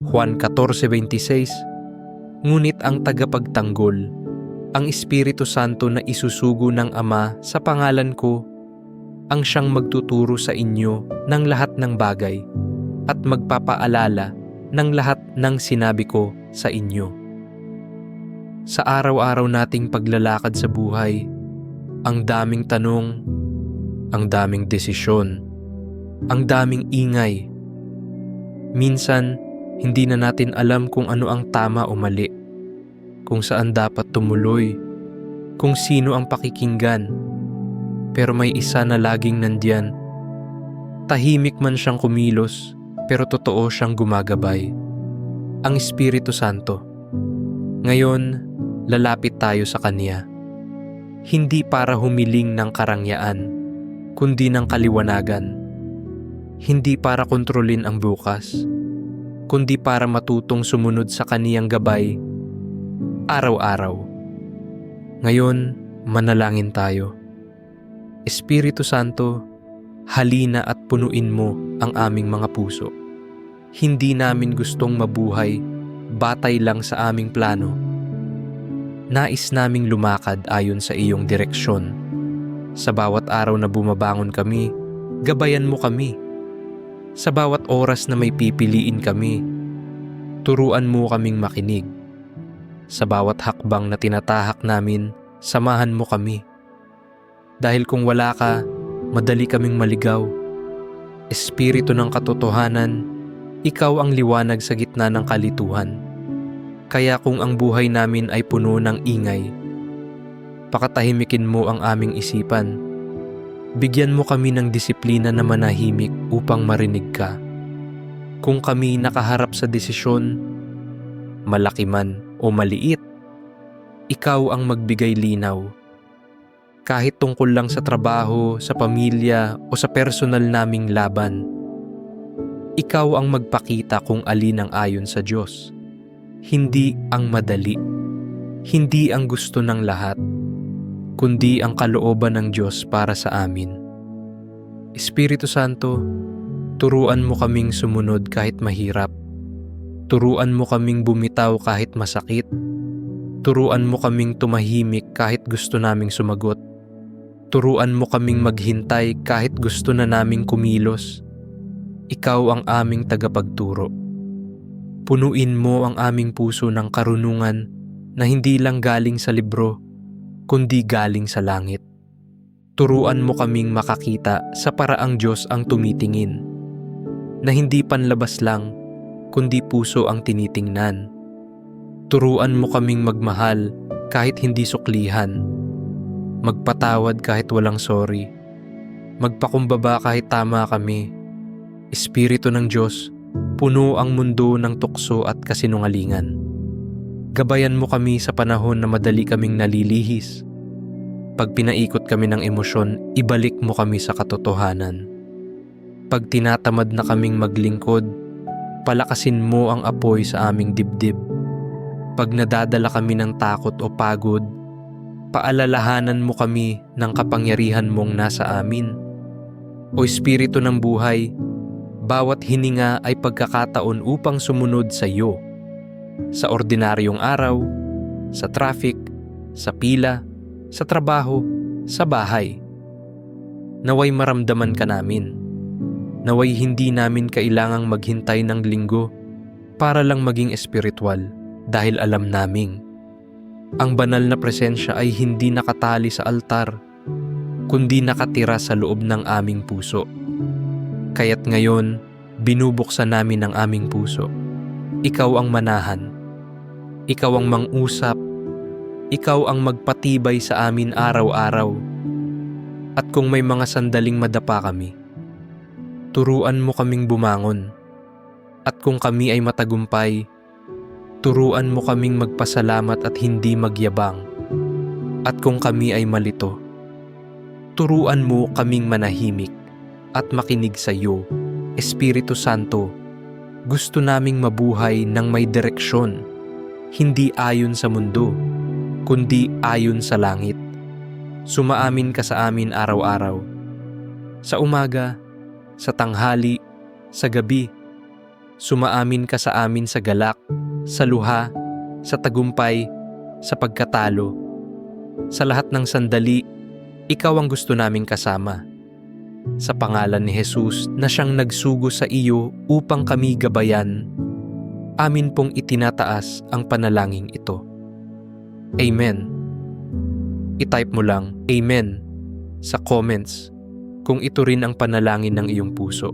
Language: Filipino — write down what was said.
Juan 14.26 Ngunit ang tagapagtanggol, ang Espiritu Santo na isusugo ng Ama sa pangalan ko, ang siyang magtuturo sa inyo ng lahat ng bagay at magpapaalala ng lahat ng sinabi ko sa inyo. Sa araw-araw nating paglalakad sa buhay, ang daming tanong, ang daming desisyon, ang daming ingay. Minsan, hindi na natin alam kung ano ang tama o mali, kung saan dapat tumuloy, kung sino ang pakikinggan. Pero may isa na laging nandyan. Tahimik man siyang kumilos, pero totoo siyang gumagabay. Ang Espiritu Santo. Ngayon, lalapit tayo sa Kanya. Hindi para humiling ng karangyaan, kundi ng kaliwanagan. Hindi para kontrolin ang bukas, kundi para matutong sumunod sa kaniyang gabay araw-araw. Ngayon, manalangin tayo. Espiritu Santo, halina at punuin mo ang aming mga puso. Hindi namin gustong mabuhay batay lang sa aming plano. Nais naming lumakad ayon sa iyong direksyon. Sa bawat araw na bumabangon kami, gabayan mo kami. Sa bawat oras na may pipiliin kami, turuan mo kaming makinig. Sa bawat hakbang na tinatahak namin, samahan mo kami. Dahil kung wala ka, madali kaming maligaw. Espiritu ng katotohanan, ikaw ang liwanag sa gitna ng kalituhan. Kaya kung ang buhay namin ay puno ng ingay, pakatahimikin mo ang aming isipan. Bigyan mo kami ng disiplina na manahimik upang marinig ka. Kung kami nakaharap sa desisyon, malaki man o maliit, ikaw ang magbigay linaw. Kahit tungkol lang sa trabaho, sa pamilya o sa personal naming laban, ikaw ang magpakita kung alin ang ayon sa Diyos. Hindi ang madali. Hindi ang gusto ng lahat kundi ang kalooban ng Diyos para sa amin. Espiritu Santo, turuan mo kaming sumunod kahit mahirap. Turuan mo kaming bumitaw kahit masakit. Turuan mo kaming tumahimik kahit gusto naming sumagot. Turuan mo kaming maghintay kahit gusto na naming kumilos. Ikaw ang aming tagapagturo. Punuin mo ang aming puso ng karunungan na hindi lang galing sa libro, kundi galing sa langit. Turuan mo kaming makakita sa paraang Diyos ang tumitingin, na hindi panlabas lang, kundi puso ang tinitingnan. Turuan mo kaming magmahal kahit hindi suklihan, magpatawad kahit walang sorry, magpakumbaba kahit tama kami. Espiritu ng Diyos, puno ang mundo ng tukso at kasinungalingan. Gabayan mo kami sa panahon na madali kaming nalilihis. Pag pinaikot kami ng emosyon, ibalik mo kami sa katotohanan. Pag tinatamad na kaming maglingkod, palakasin mo ang apoy sa aming dibdib. Pag nadadala kami ng takot o pagod, paalalahanan mo kami ng kapangyarihan mong nasa amin. O Espiritu ng buhay, bawat hininga ay pagkakataon upang sumunod sa iyo sa ordinaryong araw, sa traffic, sa pila, sa trabaho, sa bahay. Naway maramdaman ka namin. Naway hindi namin kailangang maghintay ng linggo para lang maging espiritual dahil alam naming ang banal na presensya ay hindi nakatali sa altar kundi nakatira sa loob ng aming puso. Kaya't ngayon, binubuksan namin ang aming puso ikaw ang manahan. Ikaw ang mangusap. Ikaw ang magpatibay sa amin araw-araw. At kung may mga sandaling madapa kami, turuan mo kaming bumangon. At kung kami ay matagumpay, turuan mo kaming magpasalamat at hindi magyabang. At kung kami ay malito, turuan mo kaming manahimik at makinig sa iyo, Espiritu Santo, gusto naming mabuhay ng may direksyon, hindi ayon sa mundo, kundi ayon sa langit. Sumaamin ka sa amin araw-araw. Sa umaga, sa tanghali, sa gabi, Sumaamin ka sa amin sa galak, sa luha, sa tagumpay, sa pagkatalo. Sa lahat ng sandali, ikaw ang gusto naming kasama. Sa pangalan ni Jesus na siyang nagsugo sa iyo upang kami gabayan, amin pong itinataas ang panalangin ito. Amen. I-type mo lang Amen sa comments kung ito rin ang panalangin ng iyong puso.